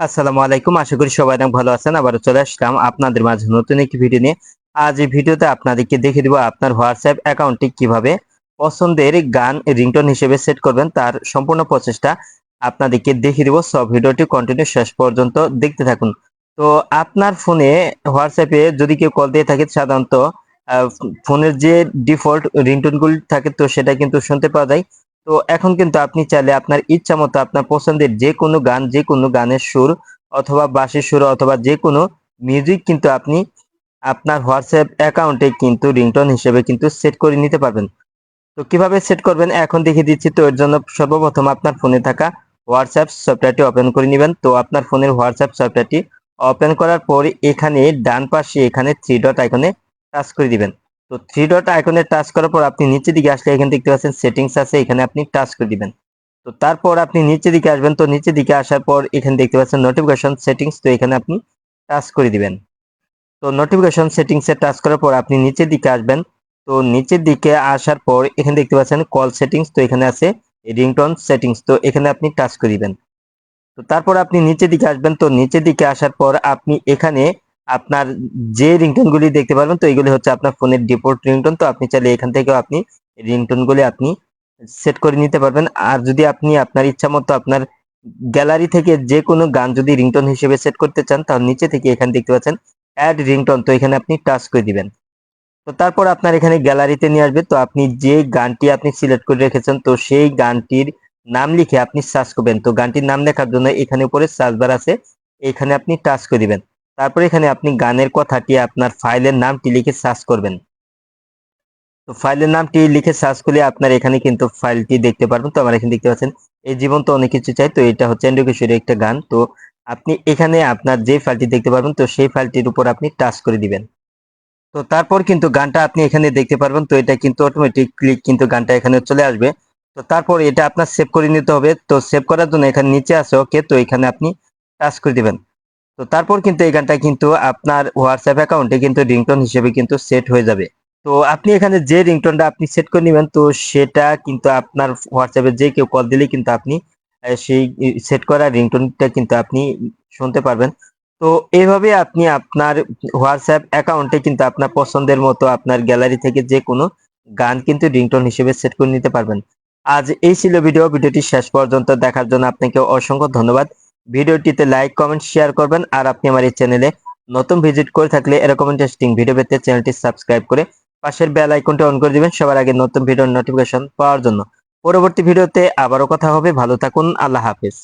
আসসালামু আলাইকুম। আশা করি সবাই অনেক ভালো আছেন। আবারও চলে আসলাম আপনাদের মাঝে নতুন একটি ভিডিও নিয়ে। আজ এই ভিডিওতে আপনাদেরকে দেখে দিব আপনার হোয়াটসঅ্যাপ অ্যাকাউন্টটি কীভাবে পছন্দের গান রিংটোন হিসেবে সেট করবেন। তার সম্পূর্ণ প্রচেষ্টা আপনাদেরকে দেখিয়ে দিব। সব ভিডিওটি কন্টিনিউ শেষ পর্যন্ত দেখতে থাকুন। তো আপনার ফোনে হোয়াটসঅ্যাপে যদি কেউ কল দিয়ে থাকে, সাধারণত ফোনের যে ডিফল্ট রিংটোনগুলি থাকে, তো সেটা কিন্তু শুনতে পাওয়া যায়। তো এখন কিন্তু আপনি চাইলে আপনার ইচ্ছা মতো আপনার পছন্দের যে কোনো গান যে কোনো গানের সুর অথবা বাঁশির সুর অথবা যে কোনো মিউজিক কিন্তু আপনি আপনার হোয়াটসঅ্যাপ অ্যাকাউন্টে কিন্তু রিংটন হিসেবে কিন্তু সেট করে নিতে পারবেন। তো কীভাবে সেট করবেন? এখন দেখিয়ে দিচ্ছি। তো এর জন্য সর্বপ্রথম আপনার ফোনে থাকা হোয়াটসঅ্যাপ সফটওয়্যারটি ওপেন করে নেবেন। তো আপনার ফোনের হোয়াটসঅ্যাপ সফটওয়্যারটি ওপেন করার পর এখানে ডান পাশে এখানে থ্রি ডট আইকনে টাচ করে দিবেন। তো থ্রি ডট আইকনে টাচ করার পর আপনি নিচের দিকে আসলে এখানে দেখতে পাচ্ছেন সেটিংস আছে, এখানে আপনি টাচ করে দিবেন। তো তারপর আপনি নিচের দিকে আসবেন, তো নিচের দিকে আসার পর এখানে দেখতে পাচ্ছেন নোটিফিকেশন সেটিংস তো এখানে আপনি টাচ করে দিবেন। তো নোটিফিকেশন সেটিংসে টাচ করার পর আপনি নিচের দিকে আসবেন, তো নিচের দিকে আসার পর এখানে দেখতে পাচ্ছেন কল সেটিংস তো এখানে আছে রিংটোন সেটিংস তো এখানে আপনি টাচ করে দিবেন। তো তারপর আপনি নিচের দিকে আসবেন, তো নিচের দিকে আসার পর আপনি এখানে আপনার যে রিংটোন গুলি দেখতে পারবেন, তো এইগুলি হচ্ছে আপনার ফোনের ডিফল্ট রিংটোন তো আপনি চাইলে এখান থেকেও আপনি রিংটোন গুলি আপনি সেট করে নিতে পারবেন। আর যদি আপনি আপনার ইচ্ছা মতো আপনার গ্যালারি থেকে যে কোনো গান যদি রিংটোন হিসেবে সেট করতে চান, তাহলে নিচে থেকে এখানে দেখতে পাচ্ছেন অ্যাড রিংটোন তো এখানে আপনি টাচ করে দিবেন। তো তারপর আপনার এখানে গ্যালারিতে নিয়ে আসবে, তো আপনি যে গানটি আপনি সিলেক্ট করে রেখেছেন, তো সেই গানটির নাম লিখে আপনি সার্চ করবেন। তো গানটির নাম লেখার জন্য এখানে উপরে সার্চ বার আছে, এখানে আপনি টাচ করে দিবেন। তারপরে এখানে আপনি গানের কথাটি আপনার ফাইলের নামটি লিখে সার্চ করবেন। তো ফাইলের নামটি লিখে সার্চ করলে আপনার এখানে কিন্তু ফাইলটি দেখতে পারবেন। তো আমার এখানে দেখতে পাচ্ছেন, এই জীবন তো অনেক কিছু চাই। তো এটা হচ্ছে এন্ডুকেশ্বরের একটা গান। তো আপনি এখানে আপনার যে ফাইলটি দেখতে পারবেন, তো সেই ফাইলটির উপর আপনি টাচ করে দিবেন। তো তারপর কিন্তু গানটা আপনি এখানে দেখতে পারবেন। তো এটা কিন্তু অটোমেটিক ক্লিক কিন্তু গানটা এখানে চলে আসবে। তো তারপর এটা আপনার সেভ করে নিতে হবে। তো সেভ করার জন্য এখানে নিচে আছে ওকে তো এখানে আপনি টাচ করে দিবেন। তো তারপর কিন্তু এখানটা কিন্তু আপনার হোয়াটসঅ্যাপ অ্যাকাউন্টে কিন্তু রিংটোন হিসেবে কিন্তু সেট হয়ে যাবে। তো আপনি এখানে যে রিংটোনটা আপনি সেট করে নেবেন, তো সেটা কিন্তু আপনার হোয়াটসঅ্যাপে যে কেউ কল দিলে কিন্তু আপনি সেই সেট করা রিংটোনটা কিন্তু আপনি শুনতে পারবেন। তো এইভাবে আপনি আপনার হোয়াটসঅ্যাপ অ্যাকাউন্টে কিন্তু আপনার পছন্দের মতো আপনার গ্যালারি থেকে যে কোনো গান কিন্তু রিংটোন হিসেবে সেট করে নিতে পারবেন। আজ এই ছিল ভিডিও ভিডিওটি শেষ পর্যন্ত দেখার জন্য আপনাকে অসংখ্য ধন্যবাদ। ভিডিওটিতে লাইক কমেন্ট শেয়ার করবেন। আর আপনি আমার এই চ্যানেলে নতুন ভিজিট করে থাকলে এরকম ইন্টারেস্টিং ভিডিও পেতে চ্যানেলটি সাবস্ক্রাইব করে পাশের বেল আইকনটি অন করে দিবেন সবার আগে নতুন ভিডিওর নোটিফিকেশন পাওয়ার জন্য। পরবর্তী ভিডিওতে আবারও কথা হবে। ভালো থাকুন। আল্লাহ হাফেজ।